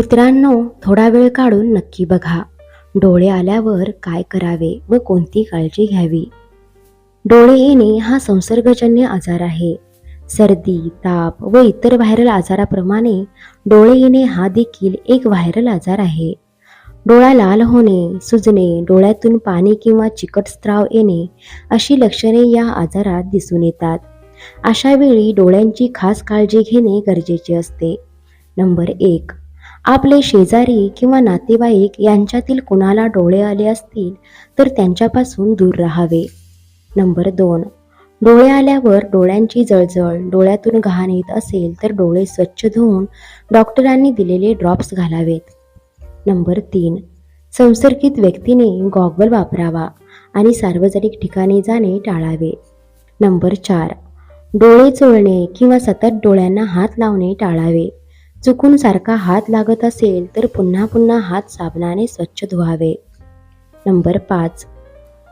मित्रांनो थोडा वेळ काढून नक्की बघा. डोळे आल्यावर काय करावे व कोणती काळजी घ्यावी? डोळे येणे हा संसर्गजन्य आजार आहे. सर्दी ताप व इतर व्हायरल आजाराप्रमाणे डोळे येणे हा देखील एक व्हायरल आजार आहे. डोळा लाल होणे सुजणे डोळ्यातून पाणी किंवा चिकट स्त्राव येणे अशी लक्षणे या आजारात दिसून येतात. अशा वेळी डोळ्यांची खास काळजी घेणे गरजेचे असते. नंबर एक आपले शेजारी किंवा नातेवाईक यांच्यातील कुणाला डोळे आले असतील तर त्यांच्यापासून दूर राहावे. नंबर दोन. डोळे आल्यावर डोळ्यांची जळजळ डोळ्यातून घाण येत असेल तर डोळे स्वच्छ धुवून डॉक्टरांनी दिलेले ड्रॉप्स घालावेत. नंबर तीन. संसर्गित व्यक्तीने गॉगल वापरावा आणि सार्वजनिक ठिकाणी जाणे टाळावे. नंबर चार. डोळे चोळणे किंवा सतत डोळ्यांना हात लावणे टाळावे. चुकून सारखा हात लागत असेल तर पुन्हा पुन्हा हात साबणाने स्वच्छ धुवावे. नंबर पाच.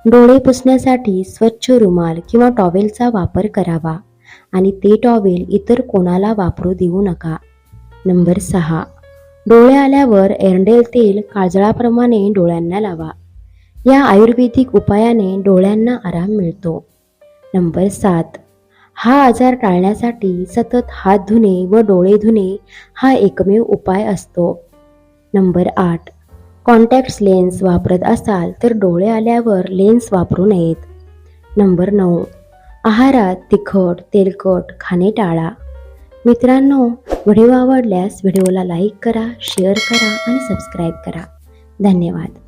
डोळे पुसण्यासाठी स्वच्छ रुमाल किंवा टॉवेलचा वापर करावा आणि ते टॉवेल इतर कोणाला वापरू देऊ नका. नंबर सहा. डोळे आल्यावर एरंडेल तेल काजळाप्रमाणे डोळ्यांना लावा. या आयुर्वेदिक उपायाने डोळ्यांना आराम मिळतो. नंबर सात. हा आजार टाळण्यासाठी सतत हात धुणे व डोळे धुणे हा एकमेव उपाय असतो. नंबर आठ. कॉन्टॅक्ट्स लेन्स वापरत असाल तर डोळे आल्यावर लेन्स वापरू नयेत. नंबर नऊ. आहारात तिखट तेलकट खाणे टाळा. मित्रांनो व्हिडिओ आवडल्यास व्हिडिओला लाईक करा शेअर करा आणि सबस्क्राईब करा. धन्यवाद.